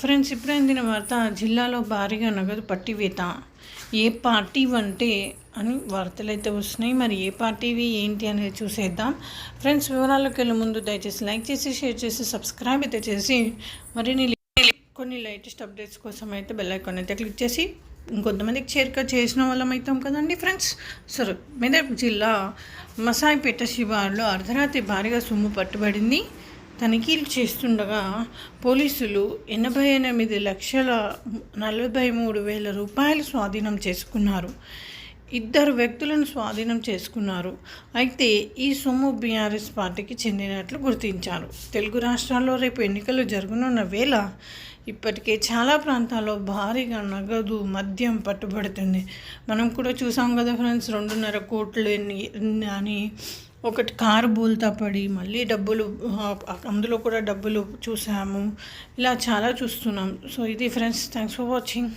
Friends ఇప్పుడే అందిన వార్త జిల్లాలో భారీగా నగదు పట్టివేత. ఏ పార్టీ అంటే అని వార్తలు అయితే వస్తున్నాయి. మరి ఏ పార్టీవి ఏంటి అనేది చూసేద్దాం. ఫ్రెండ్స్ వివరాలకు వెళ్ళే ముందు దయచేసి లైక్ చేసి షేర్ చేసి సబ్స్క్రైబ్ అయితే చేసి మరిన్ని కొన్ని లేటెస్ట్ అప్డేట్స్ కోసం అయితే బెల్ ఐకాన్ అయితే క్లిక్ చేసి ఇంకొంతమందికి చేరిక చేసిన వాళ్ళం అవుతాం కదండి ఫ్రెండ్స్. సరే మెదక్ జిల్లా మసాయిపేట శివార్లో అర్ధరాత్రి భారీగా సొమ్ము పట్టుబడింది. తనిఖీలు చేస్తుండగా పోలీసులు ఎనభై ఎనిమిది లక్షల నలభై మూడు వేల రూపాయలు స్వాధీనం చేసుకున్నారు. ఇద్దరు వ్యక్తులను స్వాధీనం చేసుకున్నారు. అయితే ఈ సొమ్ము బీఆర్ఎస్ పార్టీకి చెందినట్లు గుర్తించారు. తెలుగు రాష్ట్రాల్లో రేపు ఎన్నికలు జరగనున్న వేళ ఇప్పటికే చాలా ప్రాంతాల్లో భారీగా నగదు మద్యం పట్టుబడుతుంది. మనం కూడా చూసాం కదా ఫ్రెండ్స్ రెండున్నర కోట్లు అని ఒకటి కారు బోల్తా పడి మళ్ళీ డబ్బులు అందులో కూడా డబ్బులు చూసాము. ఇలా చాలా చూస్తున్నాం. సో ఇది ఫ్రెండ్స్ థ్యాంక్స్ ఫర్ వాచింగ్